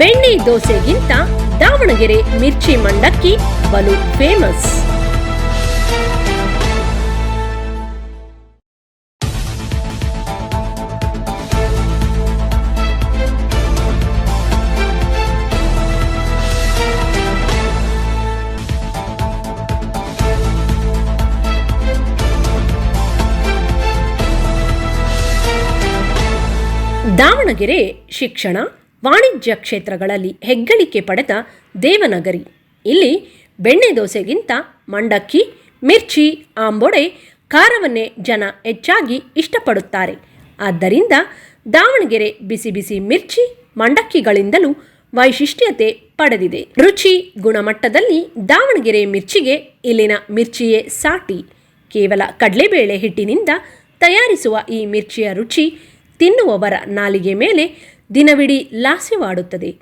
ಬೆಣ್ಣೆ ದೋಸೆಗಿಂತ ದಾವಣಗೆರೆ ಮಿರ್ಚಿ ಮಂಡಕ್ಕಿ ಬಲು ಫೇಮಸ್ ದಾವಣಗೆರೆ ಶಿಕ್ಷಣ ವಾಣಿಜ್ಯ ಕ್ಷೇತ್ರಗಳಲ್ಲಿ ಹೆಗ್ಗಳಿಕೆ ಪಡೆದ ದೇವನಗರಿ. ಇಲ್ಲಿ ಬೆಣ್ಣೆ ದೋಸೆಗಿಂತ ಮಂಡಕ್ಕಿ, ಮಿರ್ಚಿ, ಆಂಬೊಡೆ, ಖಾರವನ್ನೇ ಜನ ಹೆಚ್ಚಾಗಿ ಇಷ್ಟಪಡುತ್ತಾರೆ. ಆದ್ದರಿಂದ ದಾವಣಗೆರೆ ಬಿಸಿ ಬಿಸಿ ಮಿರ್ಚಿ ಮಂಡಕ್ಕಿಗಳಿಂದಲೂ ವೈಶಿಷ್ಟ್ಯತೆ ಪಡೆದಿದೆ. ರುಚಿ ಗುಣಮಟ್ಟದಲ್ಲಿ ದಾವಣಗೆರೆ ಮಿರ್ಚಿಗೆ ಇಲ್ಲಿನ ಮಿರ್ಚಿಯೇ ಸಾಟಿ. ಕೇವಲ ಕಡಲೆಬೇಳೆ ಹಿಟ್ಟಿನಿಂದ ತಯಾರಿಸುವ ಈ ಮಿರ್ಚಿಯ ರುಚಿ ತಿನ್ನುವವರ ನಾಲಿಗೆ ಮೇಲೆ ದಿನವಿಡೀ ಲಾಸ್ಯವಾಡುತ್ತದೆ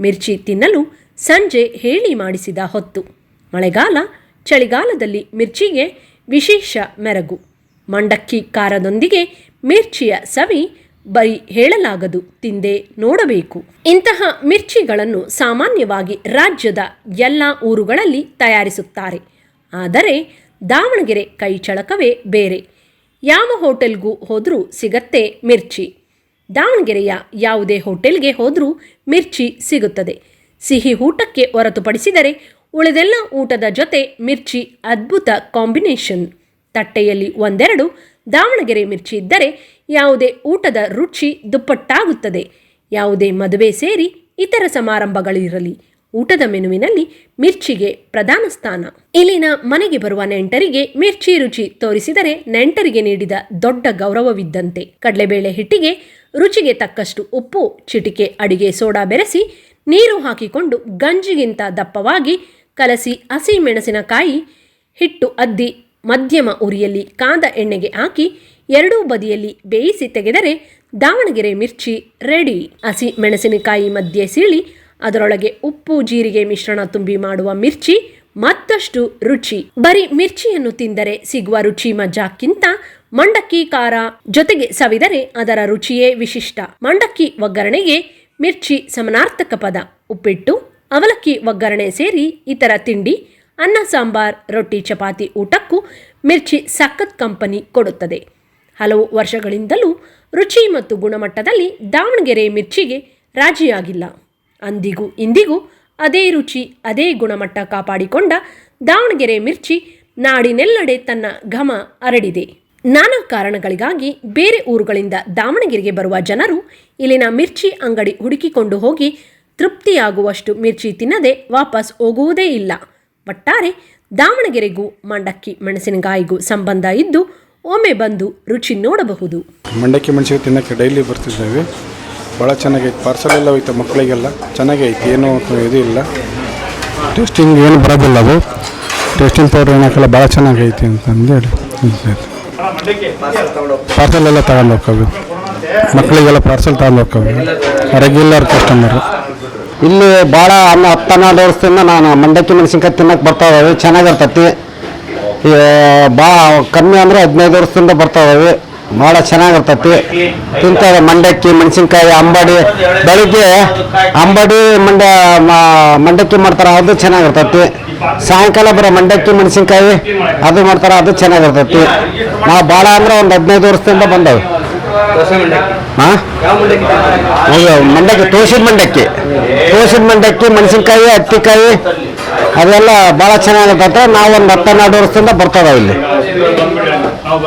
ಮಿರ್ಚಿ ತಿನ್ನಲು ಸಂಜೆ ಹೇಳಿ ಮಾಡಿಸಿದ ಹೊತ್ತು. ಮಳೆಗಾಲ, ಚಳಿಗಾಲದಲ್ಲಿ ಮಿರ್ಚಿಗೆ ವಿಶೇಷ ಮೆರಗು. ಮಂಡಕ್ಕಿ ಕಾರದೊಂದಿಗೆ ಮಿರ್ಚಿಯ ಸವಿ ಬೈ ಹೇಳಲಾಗದು, ತಿಂದೇ ನೋಡಬೇಕು. ಇಂತಹ ಮಿರ್ಚಿಗಳನ್ನು ಸಾಮಾನ್ಯವಾಗಿ ರಾಜ್ಯದ ಎಲ್ಲ ಊರುಗಳಲ್ಲಿ ತಯಾರಿಸುತ್ತಾರೆ. ಆದರೆ ದಾವಣಗೆರೆ ಕೈಚಳಕವೇ ಬೇರೆ. ಯಾವ ಹೋಟೆಲ್ಗೂ ಹೋದರೂ ಸಿಗತ್ತೆ ಮಿರ್ಚಿ. ದಾವಣಗೆರೆಯ ಯಾವುದೇ ಹೋಟೆಲ್ಗೆ ಹೋದರೂ ಮಿರ್ಚಿ ಸಿಗುತ್ತದೆ. ಸಿಹಿ ಊಟಕ್ಕೆ ಹೊರತುಪಡಿಸಿದರೆ ಉಳಿದೆಲ್ಲ ಊಟದ ಜೊತೆ ಮಿರ್ಚಿ ಅದ್ಭುತ ಕಾಂಬಿನೇಷನ್. ತಟ್ಟೆಯಲ್ಲಿ ಒಂದೆರಡು ದಾವಣಗೆರೆ ಮಿರ್ಚಿ ಇದ್ದರೆ ಯಾವುದೇ ಊಟದ ರುಚಿ ದುಪ್ಪಟ್ಟಾಗುತ್ತದೆ. ಯಾವುದೇ ಮದುವೆ ಸೇರಿ ಇತರ ಸಮಾರಂಭಗಳಿರಲಿ. ಊಟದ ಮೆನುವಿನಲ್ಲಿ ಮಿರ್ಚಿಗೆ ಪ್ರಧಾನ ಸ್ಥಾನ. ಇಲ್ಲಿನ ಮನೆಗೆ ಬರುವ ನೆಂಟರಿಗೆ ಮಿರ್ಚಿ ರುಚಿ ತೋರಿಸಿದರೆ ನೆಂಟರಿಗೆ ನೀಡಿದ ದೊಡ್ಡ ಗೌರವವಿದ್ದಂತೆ. ಕಡಲೆಬೇಳೆ ಹಿಟ್ಟಿಗೆ ರುಚಿಗೆ ತಕ್ಕಷ್ಟು ಉಪ್ಪು, ಚಿಟಿಕೆ, ಅಡಿಗೆ ಸೋಡಾ ಬೆರೆಸಿ ನೀರು ಹಾಕಿಕೊಂಡು ಗಂಜಿಗಿಂತ ದಪ್ಪವಾಗಿ ಕಲಸಿ ಹಸಿ ಮೆಣಸಿನಕಾಯಿ ಹಿಟ್ಟು ಅದ್ದಿ ಮಧ್ಯಮ ಉರಿಯಲ್ಲಿ ಕಾದ ಎಣ್ಣೆಗೆ ಹಾಕಿ ಎರಡೂ ಬದಿಯಲ್ಲಿ ಬೇಯಿಸಿ ತೆಗೆದರೆ ದಾವಣಗೆರೆ ಮಿರ್ಚಿ ರೆಡಿ. ಹಸಿ ಮೆಣಸಿನಕಾಯಿ ಮಧ್ಯೆ ಸೀಳಿ ಅದರೊಳಗೆ ಉಪ್ಪು, ಜೀರಿಗೆ ಮಿಶ್ರಣ ತುಂಬಿ ಮಾಡುವ ಮಿರ್ಚಿ, ಮತ್ತಷ್ಟು ರುಚಿ. ಬರೀ ಮಿರ್ಚಿಯನ್ನು ತಿಂದರೆ ಸಿಗುವ ರುಚಿ ಮಜಾಕ್ಕಿಂತ ಮಂಡಕ್ಕಿ, ಖಾರ ಜೊತೆಗೆ ಸವಿದರೆ ಅದರ ರುಚಿಯೇ ವಿಶಿಷ್ಟ. ಮಂಡಕ್ಕಿ ಒಗ್ಗರಣೆಗೆ ಮಿರ್ಚಿ ಸಮನಾರ್ಥಕ ಪದ. ಉಪ್ಪಿಟ್ಟು, ಅವಲಕ್ಕಿ ಒಗ್ಗರಣೆ ಸೇರಿ ಇತರ ತಿಂಡಿ, ಅನ್ನ, ಸಾಂಬಾರ್, ರೊಟ್ಟಿ, ಚಪಾತಿ ಊಟಕ್ಕೂ ಮಿರ್ಚಿ ಸಖತ್ ಕಂಪನಿ ಕೊಡುತ್ತದೆ. ಹಲವು ವರ್ಷಗಳಿಂದಲೂ ರುಚಿ ಮತ್ತು ಗುಣಮಟ್ಟದಲ್ಲಿ ದಾವಣಗೆರೆ ಮಿರ್ಚಿಗೆ ರಾಜಿಯಾಗಿಲ್ಲ. ಅಂದಿಗೂ ಇಂದಿಗೂ ಅದೇ ರುಚಿ, ಅದೇ ಗುಣಮಟ್ಟ ಕಾಪಾಡಿಕೊಂಡ ದಾವಣಗೆರೆ ಮಿರ್ಚಿ ನಾಡಿನೆಲ್ಲೆಡೆ ತನ್ನ ಘಮ ಹರಡಿದೆ ನಾನಾ ಕಾರಣಗಳಿಗಾಗಿ ಬೇರೆ ಊರುಗಳಿಂದ ದಾವಣಗೆರೆಗೆ ಬರುವ ಜನರು ಇಲ್ಲಿನ ಮಿರ್ಚಿ ಅಂಗಡಿ ಹುಡುಕಿಕೊಂಡು ಹೋಗಿ ತೃಪ್ತಿಯಾಗುವಷ್ಟು ಮಿರ್ಚಿ ತಿನ್ನದೆ ವಾಪಸ್ ಹೋಗುವುದೇ ಇಲ್ಲ. ಒಟ್ಟಾರೆ ದಾವಣಗೆರೆಗೂ ಮಂಡಕ್ಕಿ ಮೆಣಸಿನಕಾಯಿಗೂ ಸಂಬಂಧ ಇದ್ದು ಒಮ್ಮೆ ಬಂದು ರುಚಿ ನೋಡಬಹುದು. ಮಂಡಕ್ಕಿ ಮೆಣಸಿಗೆ ತಿನ್ನಕ್ಕೆ ಡೈಲಿ ಬರ್ತಿದ್ದೇವೆ. ಭಾಳ ಚೆನ್ನಾಗೈತೆ. ಪಾರ್ಸಲ್ ಎಲ್ಲ ಹೋಯ್ತು ಮಕ್ಕಳಿಗೆಲ್ಲ. ಚೆನ್ನಾಗೇ ಏನೂ ಇದು ಇಲ್ಲ. ಟೇಸ್ಟಿಂಗ್ ಏನು ಬರೋದಿಲ್ಲ ಅದು. ಟೇಸ್ಟಿಂಗ್ ಪೌಡ್ರ್ ಏನು ಭಾಳ ಚೆನ್ನಾಗೈತಿ ಅಂತಂದೇಳಿ ಪಾರ್ಸಲ್ ಎಲ್ಲ ತಗೊಂಡು ಹೋಗ್ಕವಿ ಮಕ್ಕಳಿಗೆಲ್ಲ ಪಾರ್ಸಲ್ ತಗೊಂಡು ಹೋಗ್ಕವಿ ರೆಗ್ಯುಲರ್ ಕಸ್ಟಮರು ಇಲ್ಲಿ ಭಾಳ ಅನ್ನ ಹತ್ತು ಹನ್ನೆರಡು ವರ್ಷದಿಂದ ನಾನು ಮಂಡಕ್ಕಿ ಮೆಣಸಿನ್ಕಾಯಿ ತಿನ್ನಕ್ಕೆ ಬರ್ತಾ ಇದ್ದಾವೆ. ಚೆನ್ನಾಗಿರ್ತೈತಿ. ಭಾಳ ಕಮ್ಮಿ ಅಂದರೆ ಹದಿನೈದು ವರ್ಷದಿಂದ ಬರ್ತಾ ಇದಾವೆ ಭಾಳ ಚೆನ್ನಾಗಿರ್ತತಿ. ತಿಂತಾರೆ ಮಂಡಕ್ಕಿ, ಮೆಣಸಿನ್ಕಾಯಿ, ಅಂಬಡಿ. ಬೆಳಿಗ್ಗೆ ಅಂಬಡಿ ಮಂಡ ಮಂಡಕ್ಕಿ ಮಾಡ್ತಾರೆ, ಅದು ಚೆನ್ನಾಗಿರ್ತತಿ. ಸಾಯಂಕಾಲ ಬರೋ ಮಂಡಕ್ಕಿ, ಮೆಣಸಿನ್ಕಾಯಿ, ಅದು ಮಾಡ್ತಾರೆ, ಅದು ಚೆನ್ನಾಗಿರ್ತತಿ. ನಾವು ಭಾಳ ಅಂದ್ರೆ ಒಂದು ಹದಿನೈದು ವರ್ಷದಿಂದ ಬಂದವು. ಹಾಂ ಮಂಡಕ್ಕಿ, ತೋಸಿದ ಮಂಡಕ್ಕಿ. ತೋಸಿದ ಮಂಡಕ್ಕಿ, ಮೆಣಸಿನ್ಕಾಯಿ ಹತ್ತಿಕಾಯಿ ಅದೆಲ್ಲ ಭಾಳ ಚೆನ್ನಾಗಿರ್ತತೆ. ನಾವು ಒಂದು ಹತ್ತು ಹನ್ನೆರಡು ವರ್ಷದಿಂದ ಬರ್ತದ ಇಲ್ಲಿ.